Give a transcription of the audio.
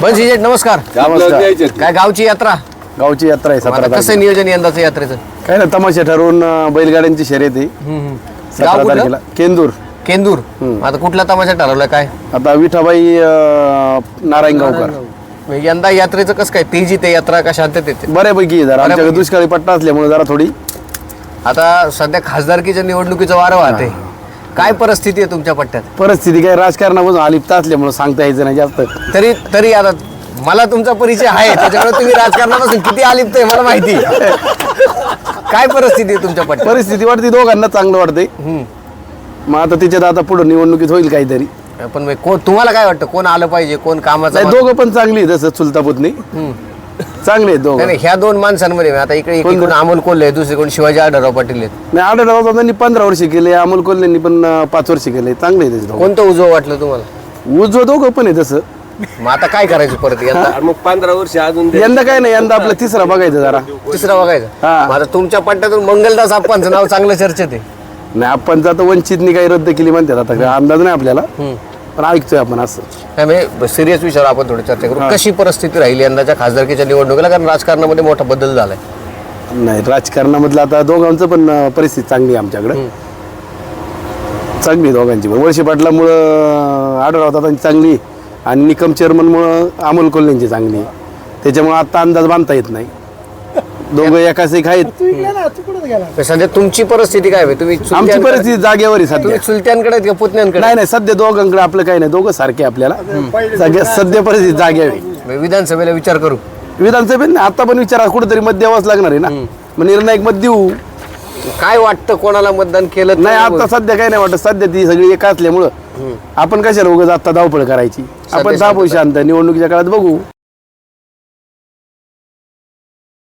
बंशी शेठ नमस्कार नमस्कार. काय गावची यात्रा? गावची यात्रा आहे आता कसं तारखेला. नियोजन यंदाचं यात्रेचं? काय ना तमाशा ठरवून अं, बैलगाड्यांची शर्यत आहे. गाव सतरा कुठलं? तारखेला. केंदूर. केंदूर. आता कुठला तमाशा ठरवला काय? आता विठाबाई अं, नारायणगावकर. मग यंदा यात्रेचं कसं काय? तेजी ते यात्रा का शांततेत ते? बऱ्यापैकी आहे जरा. आमच्याकडे दुष्काळी पट्टा असल्यामुळे जरा थोडी. आता सध्या खासदारकीच्या निवडणुकीचं वारं वाहते काय परिस्थिती आहे तुमच्या पट्ट्यात? परिस्थिती काय राजकारणापासून अलिप्त असल्यामुळे सांगता यायचं नाही जास्त. तरी तरी आता मला तुमचा परिचय आहे त्याच्यामुळे तुम्ही राजकारणापासून किती आलिप्त आहे मला माहिती. काय परिस्थिती आहे तुमच्या पट्ट्यात? परिस्थिती वाटते दोघांना चांगलं वाटतंय. हम्म. मग आता तिच्यात आता पुढे निवडणुकीत होईल काहीतरी. पण मग कोण तुम्हाला काय वाटतं? कोण आलं पाहिजे? कोण कामाचं नाही दोघं पण चांगली आहे तसं चुलता पुतणी. चांगले आहेत नाही दोघं. नाही, ह्या दोन माणसांमध्ये आता इकडे एकीकडून अमोल कोल्हे आहे, दुसरीकडून शिवाजी आढळराव पाटील आहेत. नाही आढळराव त्यांनी पंधरा वर्ष केले अमोल कोल्हेंनी पण अं, पाच वर्ष केले. चांगले आहे त्याचे दोघं. कोणतं उजवं वाटलं तुम्हाला? उजवं दोघं पण आहे तसं. मग आता काय करायचं परत यंदा? मग पंधरा वर्ष अजून यंदा काय नाही यंदा आपला तिसरा बघायचं जरा. तिसरा बघायचं? हा. मग आता तुमच्या पट्ट्यातून मंगलदास आप्पांचं नाव चांगलं चर्चेत आहे. नाही आपण आता वंचितनी काही रद्द केली म्हणतात आता काय अंदाज नाही आपल्याला. पण ऐकतोय आपण असं. नाही म्हणजे सिरियस विषयावर आपण थोडी चर्चा करू. कशी परिस्थिती राहील यंदाच्या खासदारकीच्या निवडणुकीला? कारण राजकारणामध्ये मोठा बदल झालाय. नाही राजकारणामधलं आता दोघांचं पण अं, परिस्थिती चांगली आहे आमच्याकडे. चांगली आहे दोघांची पण. वळशी पाटलामुळं आढळ होता चांगली आणि निकम चेअरमनमुळं अमोल कोल्हेंची चांगली. त्याच्यामुळं आता अंदाज बांधता येत नाही. दोघं एकाच एक आहेत. सध्या तुमची परिस्थिती काय आहे? तुम्ही आमची चुलत्यांकडे- परिस्थिती जागेवर आहे सध्या. तुम्ही चुलत्यांकडे आहेत का पुतण्यांकडे? नाही नाही सध्या दोघांकडे आपलं काही नाही. दोघं सारखे आपल्याला. सगळ्या सध्या परिस्थिती जागेवर आहे. विधानसभेला विचार करू. विधानसभेत नाही, आता पण विचारा कुठेतरी मत द्यावाच लागणार आहे ना. मग निर्णायक मत देऊ. काय वाटतं कोणाला मतदान केलं तर? नाही आता सध्या काही नाही वाटत. सध्या ती सगळी एका असल्यामुळं आपण कशाला उगाच आता धावपळ करायची? आपण दाबू शांत निवडणुकीच्या काळात बघू.